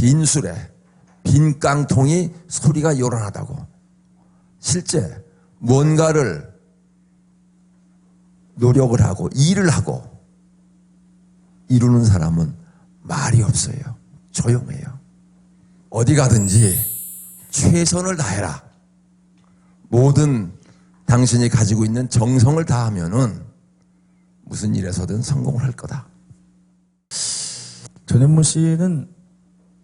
빈 술에 빈 깡통이 소리가 요란하다고. 실제 뭔가를 노력을 하고 일을 하고 이루는 사람은 말이 없어요. 조용해요. 어디 가든지 최선을 다해라. 모든 당신이 가지고 있는 정성을 다하면은 무슨 일에서든 성공을 할 거다. 전현무 씨는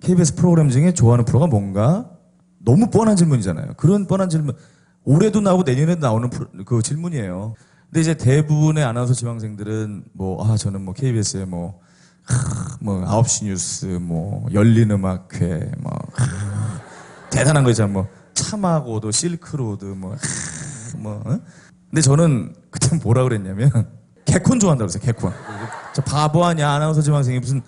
KBS 프로그램 중에 좋아하는 프로가 뭔가? 너무 뻔한 질문이잖아요. 그런 뻔한 질문 올해도 나오고 내년에도 나오는 그 질문이에요. 근데 이제 대부분의 아나운서 지망생들은 뭐 아 저는 뭐 KBS에 뭐, 하, 뭐 9시 뉴스 뭐 열린 음악회 뭐 하, 대단한 거 있잖아 뭐 참하고도 실크로드 뭐, 하, 뭐 어? 근데 저는 그때 뭐라 그랬냐면 개콘 좋아한다고 그랬어요 개콘 저 바보 아니야 아나운서 지망생이 무슨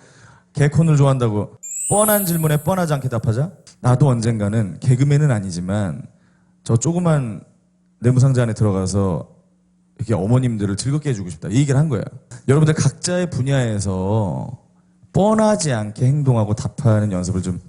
개콘을 좋아한다고 뻔한 질문에 뻔하지 않게 답하자 나도 언젠가는 개그맨은 아니지만 저 조그만 내무상자 안에 들어가서 이렇게 어머님들을 즐겁게 해주고 싶다. 이 얘기를 한 거예요. 여러분들 각자의 분야에서 뻔하지 않게 행동하고 답하는 연습을 좀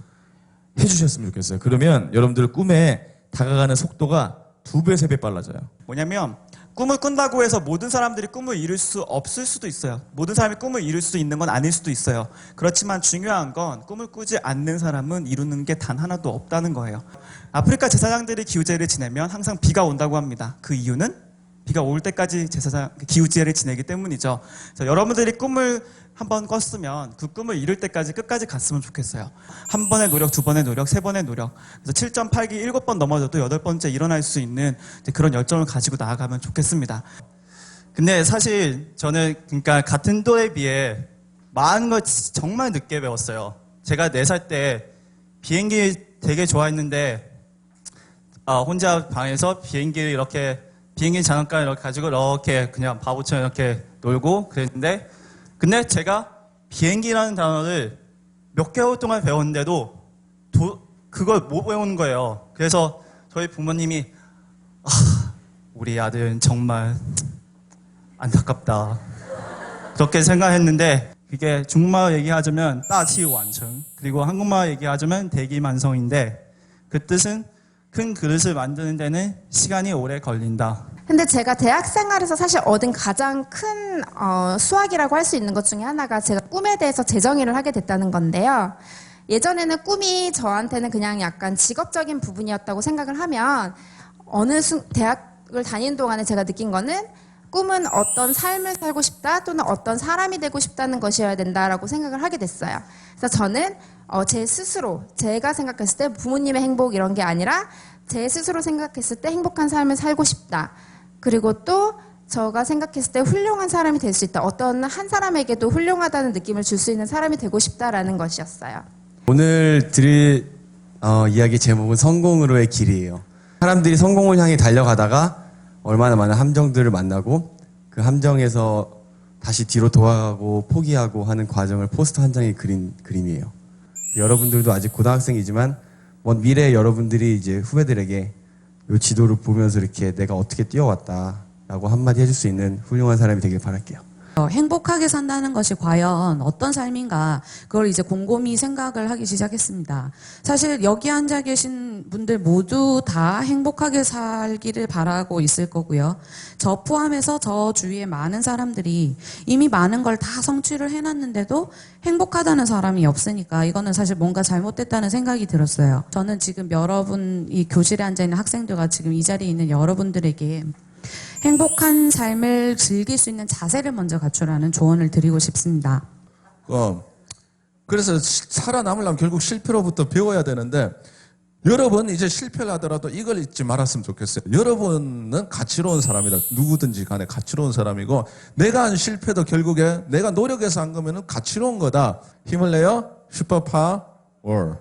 해주셨으면 좋겠어요. 그러면 여러분들 꿈에 다가가는 속도가 두 배, 세 배 빨라져요. 뭐냐면 꿈을 꾼다고 해서 모든 사람들이 꿈을 이룰 수 없을 수도 있어요. 모든 사람이 꿈을 이룰 수 있는 건 아닐 수도 있어요. 그렇지만 중요한 건 꿈을 꾸지 않는 사람은 이루는 게 단 하나도 없다는 거예요. 아프리카 제사장들이 기우제를 지내면 항상 비가 온다고 합니다. 그 이유는 비가 올 때까지 제사장 기우제를 지내기 때문이죠. 여러분들이 꿈을 한번 꿨으면 그 꿈을 이룰 때까지 끝까지 갔으면 좋겠어요. 한 번의 노력, 두 번의 노력, 세 번의 노력. 그래서 7.8기 일곱 번 넘어져도 여덟 번째 일어날 수 있는 그런 열정을 가지고 나아가면 좋겠습니다. 근데 사실 저는 그러니까 같은 또래에 비해 많은 걸 정말 늦게 배웠어요. 제가 4살 때 비행기 되게 좋아했는데 아, 혼자 방에서 비행기를 이렇게 비행기 장난감 이렇게 가지고 이렇게 그냥 바보처럼 이렇게 놀고 그랬는데 근데 제가 비행기라는 단어를 몇 개월 동안 배웠는데도 도- 그걸 못 배우는 거예요. 그래서 저희 부모님이 아, 우리 아들은 정말 안타깝다. 그렇게 생각했는데 그게 중국말 얘기하자면 따치 완성 그리고 한국말 얘기하자면 대기만성인데 그 뜻은 큰 그릇을 만드는 데는 시간이 오래 걸린다. 근데 제가 대학 생활에서 사실 얻은 가장 큰 어, 수학이라고 할 수 있는 것 중에 하나가 제가 꿈에 대해서 재정의를 하게 됐다는 건데요. 예전에는 꿈이 저한테는 그냥 약간 직업적인 부분이었다고 생각을 하면 어느 순 대학을 다니는 동안에 제가 느낀 거는 꿈은 어떤 삶을 살고 싶다 또는 어떤 사람이 되고 싶다는 것이어야 된다라고 생각을 하게 됐어요. 그래서 저는 어, 제 스스로 제가 생각했을 때 부모님의 행복 이런 게 아니라 제 스스로 생각했을 때 행복한 삶을 살고 싶다. 그리고 또 저가 생각했을 때 훌륭한 사람이 될 수 있다. 어떤 한 사람에게도 훌륭하다는 느낌을 줄 수 있는 사람이 되고 싶다라는 것이었어요. 오늘 드릴 어, 이야기 제목은 성공으로의 길이에요. 사람들이 성공을 향해 달려가다가 얼마나 많은 함정들을 만나고 그 함정에서 다시 뒤로 돌아가고 포기하고 하는 과정을 포스터 한 장에 그린 그림이에요. 여러분들도 아직 고등학생이지만 먼 미래의 여러분들이 이제 후배들에게 이 지도를 보면서 이렇게 내가 어떻게 뛰어왔다라고 한마디 해줄 수 있는 훌륭한 사람이 되길 바랄게요. 어, 행복하게 산다는 것이 과연 어떤 삶인가 그걸 이제 곰곰이 생각을 하기 시작했습니다. 사실 여기 앉아 계신 분들 모두 다 행복하게 살기를 바라고 있을 거고요. 저 포함해서 저 주위에 많은 사람들이 이미 많은 걸 다 성취를 해놨는데도 행복하다는 사람이 없으니까 이거는 사실 뭔가 잘못됐다는 생각이 들었어요. 저는 지금 여러분 이 교실에 앉아 있는 학생들과 지금 이 자리에 있는 여러분들에게 행복한 삶을 즐길 수 있는 자세를 먼저 갖추라는 조언을 드리고 싶습니다. 어, 그래서 시- 살아남으려면 결국 실패로부터 배워야 되는데 여러분 이제 실패를 하더라도 이걸 잊지 말았으면 좋겠어요. 여러분은 가치로운 사람이다. 누구든지 간에 가치로운 사람이고 내가 한 실패도 결국에 내가 노력해서 한 거면은 가치로운 거다. 힘을 내요. 슈퍼파워.